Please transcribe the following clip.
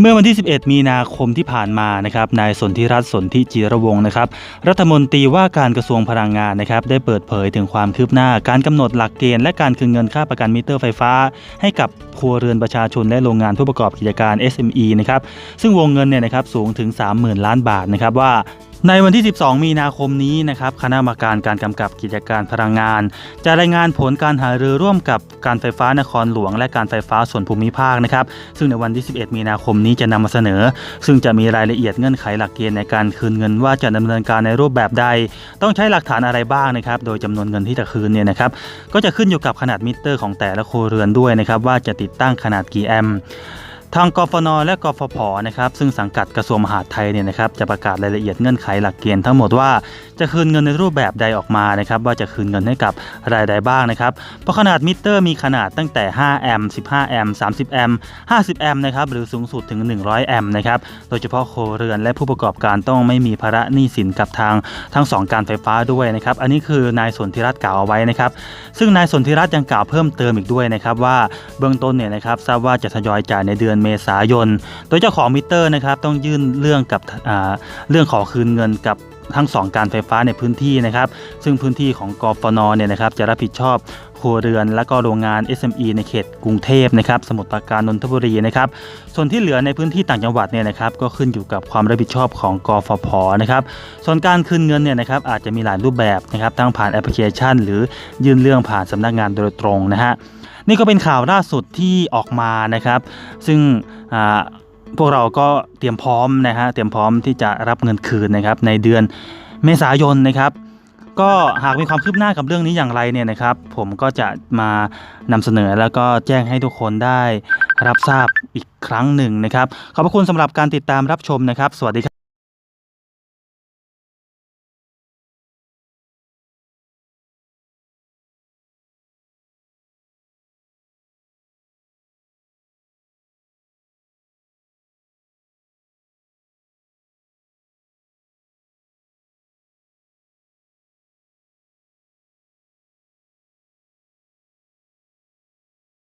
เมื่อวันที่ 11 มีนาคมที่ผ่านมานะครับนายสนธิรัตน์สนธิจิรวงศ์นะครับรัฐมนตรีว่าการกระทรวงพลังงานนะครับได้เปิดเผยถึงความคืบหน้า การกำหนดหลักเกณฑ์และการคืนเงินค่าประกันมิเตอร์ไฟฟ้า ให้กับครัวเรือนประชาชนและโรงงานผู้ประกอบกิจการ SME นะครับซึ่งวงเงินเนี่ยนะครับสูงถึง 30,000 ล้านบาทนะครับว่าในวันที่ 12 มีนาคมนี้นะครับ คณะกรรมการการกำกับกิจการพลังงาน จะรายงานผลการหารือร่วมกับการไฟฟ้านครหลวง และการไฟฟ้าส่วนภูมิภาคนะครับ ซึ่งในวันที่ 11 มีนาคมนี้จะนำมาเสนอ ซึ่งจะมีรายละเอียดเงื่อนไขหลักเกณฑ์ในการคืนเงินว่าจะดำเนินการในรูปแบบใด ต้องใช้หลักฐานอะไรบ้างนะครับ โดยจำนวนเงินที่จะคืนเนี่ยนะครับ ก็จะขึ้นอยู่กับขนาดมิเตอร์ของแต่ละครัวเรือนด้วยนะครับว่าจะติดตั้งขนาดกี่แอมป์ ทางกฟนและกฟผนะครับซึ่งสังกัดกระทรวงมหาดไทยเนี่ยนะครับจะประกาศรายละเอียดเงื่อนไขหลักเกณฑ์ทั้งหมดว่าจะคืนเงินในรูปแบบใดออกมานะครับว่าจะคืนเงินให้กับรายใดบ้างนะครับเพราะขนาดมิเตอร์มีขนาดตั้งแต่ 5 แอมป์15 แอมป์30 แอมป์50 แอมป์นะครับหรือสูงสุดถึง 100 แอมป์นะครับโดยเฉพาะโครเรือนและผู้ประกอบการต้องไม่มีภาระหนี้สินกับทางทั้งสองการไฟฟ้าด้วยนะครับอันนี้คือนายสนธิรัตน์กล่าวเอาไว้นะครับซึ่งนายสนธิรัตน์ยังกล่าวเพิ่มเติมอีกด้วยนะครับว่าเบื้องต้นเนี่ยนะครับทราบว่าจะทยอยจ่ายในเดือนเมษายน โดยเจ้าของมิเตอร์นะครับต้องยื่นเรื่องกับเรื่องขอคืนเงินกับ ทั้งสองการไฟฟ้าในพื้นที่นะครับ ซึ่งพื้นที่ของกฟนเนี่ยนะครับจะรับผิดชอบครัวเรือนและก็โรงงาน SME ในเขตกรุงเทพนะครับสมุทรปราการนนทบุรีนะครับส่วนที่เหลือในพื้นที่ต่างจังหวัดเนี่ยนะครับก็ขึ้นอยู่กับความรับผิดชอบของกฟผนะครับส่วนการคืนเงินเนี่ยนะครับอาจจะมีหลายรูปแบบนะครับทั้งผ่านแอปพลิเคชัน หรือยื่นเรื่องผ่านสำนักงานโดยตรงนะฮะนี่ก็เป็นข่าวล่าสุดที่ออกมานะครับ ซึ่งอ่า พวกเราก็เตรียมพร้อมนะฮะเตรียมพร้อมที่จะรับเงินคืนนะครับ ในเดือนเมษายนนะครับ ก็หากมีความคืบหน้ากับเรื่องนี้อย่างไรเนี่ยนะครับ ผมก็จะมานำเสนอแล้วก็แจ้งให้ทุกคนได้รับทราบอีกครั้งหนึ่งนะครับ ขอบพระคุณสำหรับการติดตามรับชมนะครับ สวัสดีครับ